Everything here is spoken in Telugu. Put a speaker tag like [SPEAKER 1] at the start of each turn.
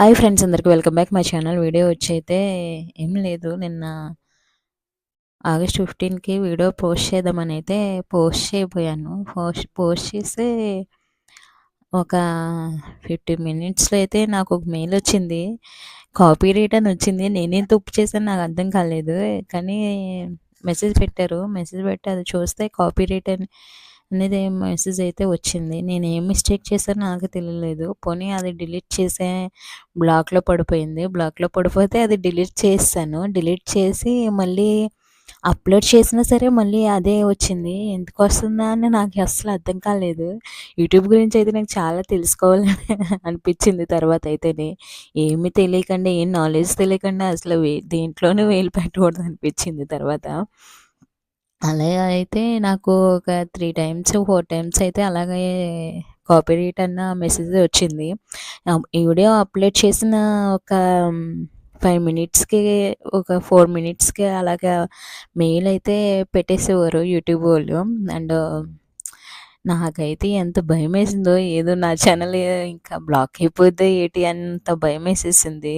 [SPEAKER 1] హాయ్ ఫ్రెండ్స్ అందరికి welcome back my channel video వచ్చి అయితే ఏం లేదు నిన్న ఆగస్ట్ ఫిఫ్టీన్కి వీడియో పోస్ట్ చేద్దామని అయితే పోస్ట్ చేయబోయాను. పోస్ట్ పోస్ట్ చేస్తే ఒక ఫిఫ్టీ మినిట్స్లో అయితే నాకు ఒక మెయిల్ వచ్చింది. కాపీ రేట్ అని వచ్చింది. నేనేం తప్పు చేశాను నాకు అర్థం కాలేదు. కానీ మెసేజ్ పెట్టారు. మెసేజ్ పెట్టి అది చూస్తే కాపీ రేట్ అని అనేది మెసేజ్ అయితే వచ్చింది. నేను ఏం మిస్టేక్ చేశానో నాకు తెలియలేదు. పోనీ అది డిలీట్ చేసే బ్లాక్లో పడిపోయింది. బ్లాక్లో పడిపోతే అది డిలీట్ చేస్తాను. డిలీట్ చేసి మళ్ళీ అప్లోడ్ చేసినా సరే మళ్ళీ అదే వచ్చింది. ఎందుకు వస్తుందా అని నాకు అస్సలు అర్థం కాలేదు. యూట్యూబ్ గురించి అయితే నాకు చాలా తెలుసుకోవాలని అనిపించింది తర్వాత అయితేనే. ఏమి తెలియకుండా ఏం నాలెడ్జ్ తెలియకుండా అసలు వే వేలు పెట్టకూడదు అనిపించింది తర్వాత. అలా అయితే నాకు ఒక త్రీ టైమ్స్ ఫోర్ టైమ్స్ అయితే అలాగే కాపీ రైట్ అన్న మెసేజ్ వచ్చింది. ఈ వీడియో అప్లోడ్ చేసిన ఒక ఫైవ్ మినిట్స్కి ఒక ఫోర్ మినిట్స్కి అలాగా మెయిల్ అయితే పెట్టేసేవారు యూట్యూబ్ వాళ్ళు. అండ్ నాకైతే ఎంత భయం వేసిందో ఏదో నా ఛానల్ ఇంకా బ్లాక్ అయిపోతే ఏంటి అంత భయం వేసేసింది